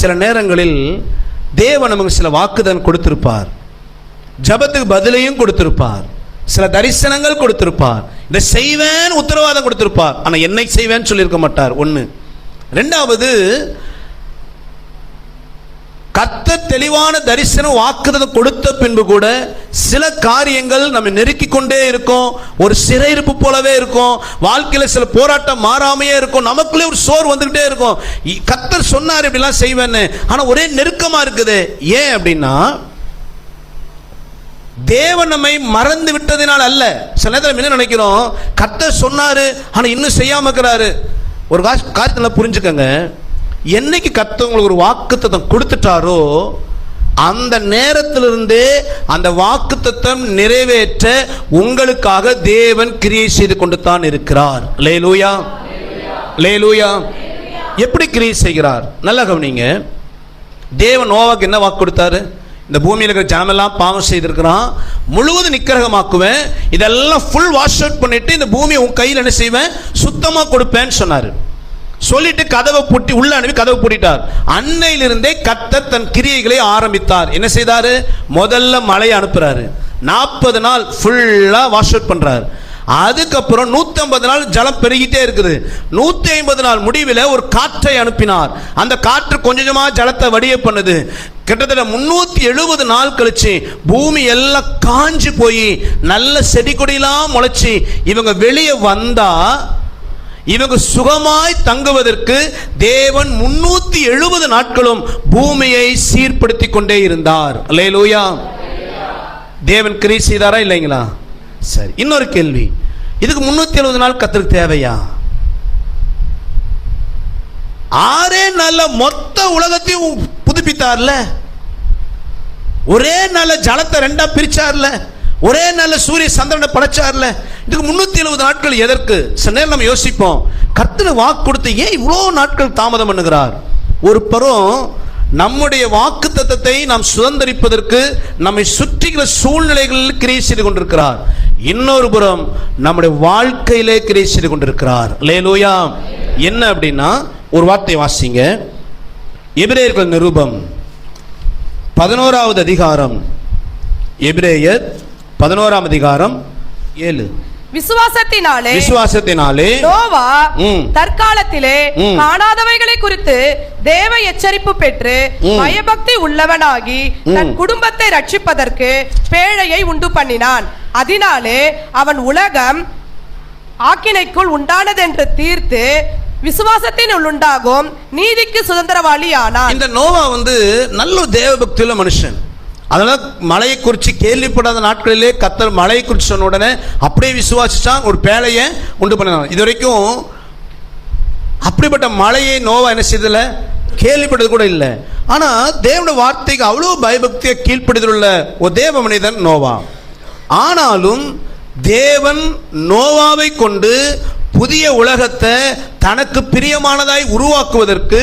சில நேரங்களில் தேவன் நமக்கு சில வாக்குதன் கொடுத்திருப்பார். ஜபத்துக்கு பதிலையும் கொடுத்திருப்பார். சில தரிசனங்கள் கொடுத்திருப்பார். இதை செய்வேன் உத்தரவாதம் கொடுத்திருப்பார். ஆனால் என்னை செய்வேன்னு சொல்லியிருக்க மாட்டார். ஒன்று ரெண்டாவது கத்த தெளிவான தரிசனம் வாக்குறது கொடுத்த பின்பு கூட சில காரியங்கள் நம்ம நெருக்கி கொண்டே இருக்கும். ஒரு சிறையிருப்பு போலவே இருக்கும். வாழ்க்கையில் சில போராட்டம் மாறாமையே இருக்கும். நமக்குள்ளே ஒரு சோர் வந்துகிட்டே இருக்கும். இ- சொன்னார் இப்படிலாம் செய்வேன்னு. ஆனால் ஒரே நெருக்கமாக இருக்குது. ஏன் அப்படின்னா தேவன் நம்மை மறந்து விட்டதினால் அல்ல. சில நேரத்தில் என்ன நினைக்கிறோம்? கத்தர் சொன்னார் ஆனால் இன்னும் செய்யாமல் இருக்கிறாரு. ஒரு காசு காரியத்தில் புரிஞ்சுக்கங்க. என்னைக்கு கர்த்தர் உங்களுக்கு ஒரு வாக்குத்தத்தம் கொடுத்துட்டாரோ அந்த நேரத்திலிருந்தே அந்த வாக்குத்தத்தம் நிறைவேற்ற உங்களுக்காக தேவன் கிரியை செய்து கொண்டு தான் இருக்கிறார். லேலூயா லேலூயா எப்படி கிரியை செய்கிறார்? நல்லா கவனிங்க. தேவன் நோவாக்கு என்ன வாக்கு கொடுத்தாரு? இந்த பூமியில் இருக்கிற ஜனமெல்லாம் பாவம் செய்திருக்கிறான். முழுவதும் நிக்கிரகமாக்குவேன். இதெல்லாம் ஃபுல் வாஷ் அவுட் பண்ணிட்டு இந்த பூமியை உன் கையில் என்ன செய்வேன்? சுத்தமாக கொடுப்பேன்னு சொன்னார். சொல்லிட்டு கதவை பூட்டி உள்ள அனுப்பி கதவை பூட்டிட்டார். அன்னையிலிருந்தே கத்தர் தன் கிரியைகளை ஆரம்பித்தார். என்ன செய்தாரு? முதல்ல மழையை அனுப்புறாரு. நாற்பது நாள் ஃபுல்லாக வாஷ் அவுட் பண்ணுறாரு அதுக்கப்புறம் 150 நாள் ஜலம் பெருகிட்டே இருக்குது. நூத்தி ஐம்பது நாள் முடிவில் ஒரு காற்றை அனுப்பினார். அந்த காற்று கொஞ்சம் கொஞ்சமா ஜலத்தை வடிய பண்ணுது. கிட்டத்தட்ட முன்னூத்தி எழுபது நாள் கழிச்சு பூமி எல்லாம் காஞ்சு போய் நல்ல செடி கொடியெல்லாம் முளைச்சி இவங்க வெளியே வந்தா இவங்க சுகமாய் தங்குவதற்கு தேவன் முன்னூத்தி எழுபது நாட்களும் பூமியை சீர்படுத்தி கொண்டே இருந்தார். அல்லேலூயா. தேவன் கிரி செய்தாரா இல்லைங்களா? சரி இன்னொரு கேள்வி. இதுக்கு முன்னூத்தி எழுபது நாள் கத்திற்கு தேவையா? ஆறே நல்ல மொத்த உலகத்தையும் புதுப்பித்தார்ல? ஒரே நல்ல ஜலத்தை ரெண்டா பிரிச்சார்ல? ஒரே நல்ல சூரிய சந்திரனை படைச்சார்ல. இதுக்கு முன்னூத்தி எழுபது நாட்கள் எதற்கு? சில நேரம் நம்ம யோசிப்போம். கர்த்தர் வாக்கு கொடுத்து ஏன் இவ்வளோ நாட்கள் தாமதம் பண்ணுகிறார்? ஒரு பரம் நம்முடைய வாக்கு தத்தத்தை நாம் சுதந்திரிப்பதற்கு நம்மை சுற்றிக்கிற சூழ்நிலைகளில் கிரியை செய்து கொண்டிருக்கிறார். இன்னொரு புறம் நம்முடைய வாழ்க்கையிலே கிரியை செய்து கொண்டிருக்கிறார். லேலூயா என்ன அப்படின்னா ஒரு வார்த்தை வாசிங்க. எபிரேயர்கள் நிருபம். பதினோராவது அதிகாரம். எபிரேயர் பதினோராம் அதிகாரம் ஏழு விசுவாசத்தினாலே விசுவாசத்தினாலே நோவா. தற்காலத்திலே. காணாதவைகளை குறித்து தேவ எச்சரிப்பு பெற்று. பயபக்தி உள்ளவனாகி தன். குடும்பத்தை ரட்சிப்பதற்கு பேழையை உண்டு பண்ணினான் அதனாலே அவன் உலகம் ஆக்கினைக்குள் உண்டானதென்று தீர்த்து விசுவாசத்தின் உண்டாகும் நீதிக்கு சுதந்திரவாளி ஆனான் இந்த நோவா வந்து நல்ல தேவபக்தியுள்ள மனுஷன் அதனால் மலையை குறித்து கேள்விப்படாத நாட்களிலே கத்தர் மலையை குறித்து சொன்ன உடனே அப்படியே விசுவாசித்தான் ஒரு பேழையை உண்டு பண்ணினான். இது வரைக்கும் அப்படிப்பட்ட மலையை நோவா என்ன செய்தல கேள்விப்பட்டது கூட இல்லை. ஆனால் தேவனுடைய வார்த்தைக்கு அவ்வளோ பயபக்தியை கீழ்ப்படுதல் உள்ள ஒரு தேவ மனிதன் நோவா. ஆனாலும் தேவன் நோவாவை கொண்டு புதிய உலகத்தை தனக்கு பிரியமானதாய் உருவாக்குவதற்கு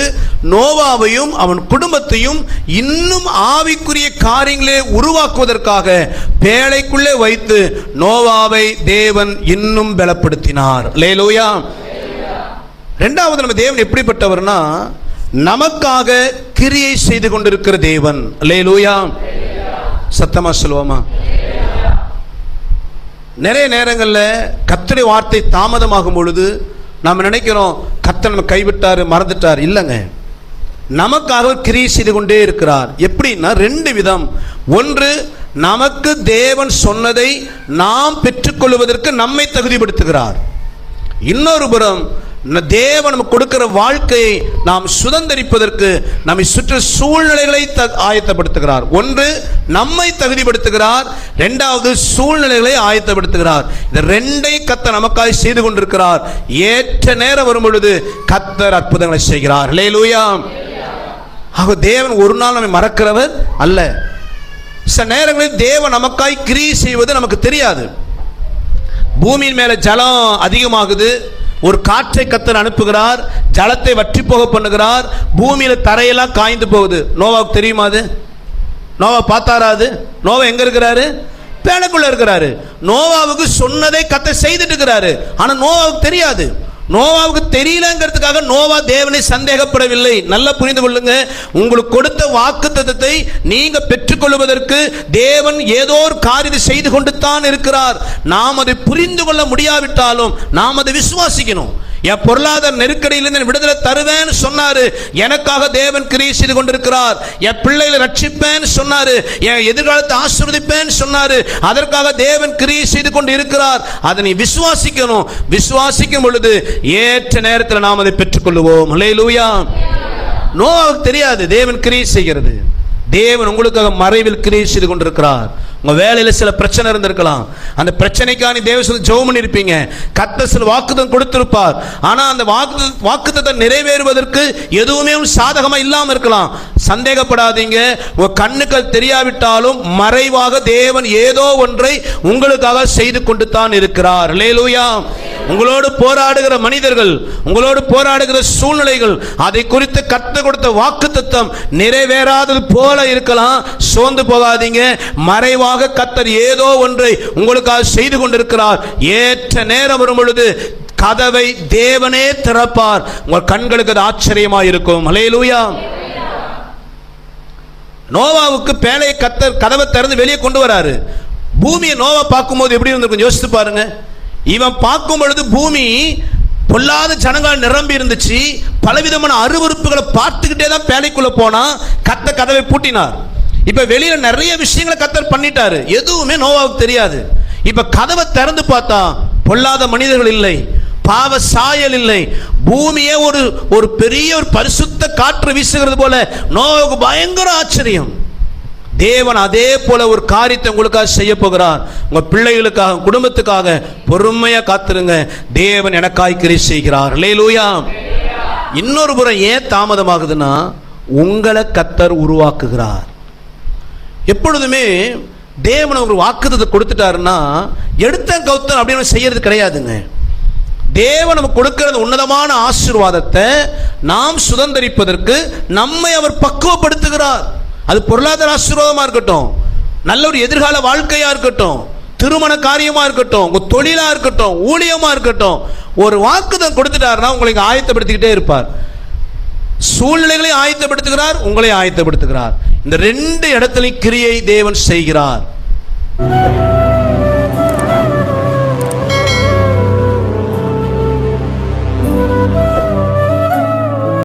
நோவாவையும் அவன் குடும்பத்தையும் இன்னும் ஆவிக்குரிய காரியங்களே உருவாக்குவதற்காக பேழைக்குள்ளே வைத்து நோவாவை தேவன் இன்னும் பலப்படுத்தினார். லேலோயா ரெண்டாவது நம்ம தேவன் எப்படிப்பட்டவர்னா நமக்காக கிரியை செய்து கொண்டிருக்கிற தேவன். லேலோயா சத்தமா சொல்லுவோமா? நிறைய நேரங்களில் கத்தடி வார்த்தை தாமதமாகும் பொழுது நாம் நினைக்கிறோம் கத்தன் நம்ம கைவிட்டார் மறந்துட்டார். இல்லைங்க. நமக்காக கிரியை செய்து கொண்டே இருக்கிறார். எப்படின்னா ரெண்டு விதம். ஒன்று நமக்கு தேவன் சொன்னதை நாம் பெற்றுக்கொள்வதற்கு நம்மை தகுதிப்படுத்துகிறார். இன்னொரு புறம் தேவன் நமக்கு கொடுக்கிற வாழ்க்கையை நாம் சுதந்திரிப்பதற்கு நம்மை சுற்று சூழ்நிலைகளை த- ஆயத்தப்படுத்துகிறார். ஒன்று நம்மை தகுதிப்படுத்துகிறார். ரெண்டாவது சூழ்நிலைகளை ஆயத்தப்படுத்துகிறார். இந்த ரெண்டை கத்த நமக்காய் செய்து கொண்டிருக்கிறார். ஏற்ற நேரம் வரும் பொழுது கத்தர் அற்புதங்களை செய்கிறார். லேலூயா ஆக தேவன் ஒரு நாள் நம்மை மறக்கிறவர் அல்ல. சில நேரங்களில் தேவன் நமக்காய் கிரி செய்வது நமக்கு தெரியாது. பூமியின் மேல ஜலம் அதிகமாகுது. ஒரு காற்றை கத்தர் அனுப்புகிறார் ஜலத்தை வற்றி போக பண்ணுகிறார் பூமியில் தரையெல்லாம் காய்ந்து போகுது. நோவாவுக்கு தெரியுமா அது? நோவா பார்த்தாரா அது? நோவா எங்க இருக்கிறாரு? பேழைக்குள்ள இருக்கிறாரு. நோவாவுக்கு சொன்னதை கத்தை செய்துட்டு இருக்கிறாரு. ஆனா நோவாவுக்கு தெரியாது. நோவாவுக்கு தெரியலங்கிறதுக்காக நோவா தேவனை சந்தேகப்படவில்லை. நல்லா புரிந்து கொள்ளுங்க. உங்களுக்கு கொடுத்த வாக்குத்தத்தத்தை நீங்க பெற்றுக்கொள்வதற்கு தேவன் ஏதோ ஒரு காரியத்தை செய்து கொண்டு தான் இருக்கிறார். நாம் அதை புரிந்து கொள்ள முடியாவிட்டாலும் நாம் அதை விசுவாசிக்கணும். என் பொருளாதார நெருக்கடியிலிருந்து விடுதலை தருவேன்னு சொன்னாரு. எனக்காக தேவன் கிரியை செய்து கொண்டிருக்கிறார். என் பிள்ளைகளை ரட்சிப்பேன்னு சொன்னாரு. என் எதிர்காலத்தை ஆசீர்வதிப்பேன்னு சொன்னாரு. அதற்காக தேவன் கிரியை செய்து கொண்டு இருக்கிறார் அதை நீ விசுவாசிக்கணும். விசுவாசிக்கும் பொழுது ஏற்ற நேரத்தில் நாம் அதை பெற்றுக்கொள்ளுவோம். லூயா நோவாவுக்கு தெரியாது. தேவன் கிரியை செய்கிறது. தேவன் உங்களுக்காக மறைவில் கிரியை செய்து கொண்டிருக்கிறார். உங்கள் வேலையில் சில பிரச்சனை இருந்திருக்கலாம். அந்த பிரச்சனைக்காக நீ தேவ ஜெபம் பண்ணியிருப்பீங்க. கத்த சில வாக்குதம் கொடுத்திருப்பார். ஆனால் அந்த வாக்கு வாக்குத்தத்தை நிறைவேறுவதற்கு எதுவுமே சாதகமாக இல்லாமல் இருக்கலாம். சந்தேகப்படாதீங்க. உங்கள் கண்ணுக்கள் தெரியாவிட்டாலும் மறைவாக தேவன் ஏதோ ஒன்றை உங்களுக்காக செய்து கொண்டு தான் இருக்கிறார். லேலூயா உங்களோடு போராடுகிற மனிதர்கள் உங்களோடு போராடுகிற சூழ்நிலைகள் அதை குறித்து கத்து கொடுத்த வாக்குத்தத்தம் நிறைவேறாதது போல இருக்கலாம். சோர்ந்து போகாதீங்க. மறைவாக கத்தர் ஏதோ ஒன்றை உங்களுக்காக செய்து கொண்டிருக்கிறார். ஏற்ற நேரம் வரும் பொழுது கதவை தேவனே திறப்பார். உங்கள் கண்களுக்கு அது ஆச்சரியமாக இருக்கும். அலையலூயா நோவாவுக்கு பேழையை கத்தர் கதவை திறந்து வெளியே கொண்டு வராரு. பூமியை நோவா பார்க்கும்போது எப்படி இருந்திருக்கும்? யோசித்து பாருங்க. இவன் பார்க்கும் பொழுது பூமி பொல்லாத ஜனங்கள் நிரம்பி இருந்துச்சு. பலவிதமான அருவருப்புகளை பார்த்துக்கிட்டே தான் பேழைக்குள்ள போனா கத்த கதவை பூட்டினார். இப்ப வெளியில நிறைய விஷயங்களை கத்தர் பண்ணிட்டாரு. எதுவுமே நோவாவுக்கு தெரியாது. இப்ப கதவை திறந்து பார்த்தா பொல்லாத மனிதர்கள் இல்லை பாவ சாயல் இல்லை. பூமியே ஒரு ஒரு பெரிய ஒரு பரிசுத்த காற்று வீசுகிறது போல நோவுக்கு பயங்கர ஆச்சரியம். தேவன் அதே போல ஒரு காரியத்தை உங்களுக்காக செய்ய போகிறார். உங்க பிள்ளைகளுக்காக குடும்பத்துக்காக பொறுமையா காத்துருங்க. தேவன் எனக்காய் கிரி செய்கிறார். லேலூயா இன்னொரு புறம் ஏன் தாமதமாகுதுன்னா உங்களை கத்தர் உருவாக்குகிறார். எப்பொழுதுமே தேவன் ஒரு வாக்குத்தத்தை கொடுத்துட்டாருன்னா எடுத்த கௌத்தன் அப்படின்னு செய்யறது கிடையாதுங்க. தேவன் நமக்கு கொடுக்கிறது உன்னதமான ஆசீர்வாதத்தை நாம் சுதந்திரிப்பதற்கு நம்மை அவர் பக்குவப்படுத்துகிறார். அது பொருளாதார ஆசீர்வாதமாக இருக்கட்டும். நல்ல ஒரு எதிர்கால வாழ்க்கையாக இருக்கட்டும். திருமண காரியமாக இருக்கட்டும். உங்கள் தொழிலாக இருக்கட்டும். ஊழியமாக இருக்கட்டும். ஒரு வாக்குதம் கொடுத்துட்டாருன்னா உங்களை ஆயத்தப்படுத்திக்கிட்டே இருப்பார். சூழ்நிலைகளை ஆயத்தப்படுத்துகிறார் உங்களை ஆயத்தப்படுத்துகிறார். இந்த ரெண்டு இடத்துலையும் கிரியை தேவன் செய்கிறார்.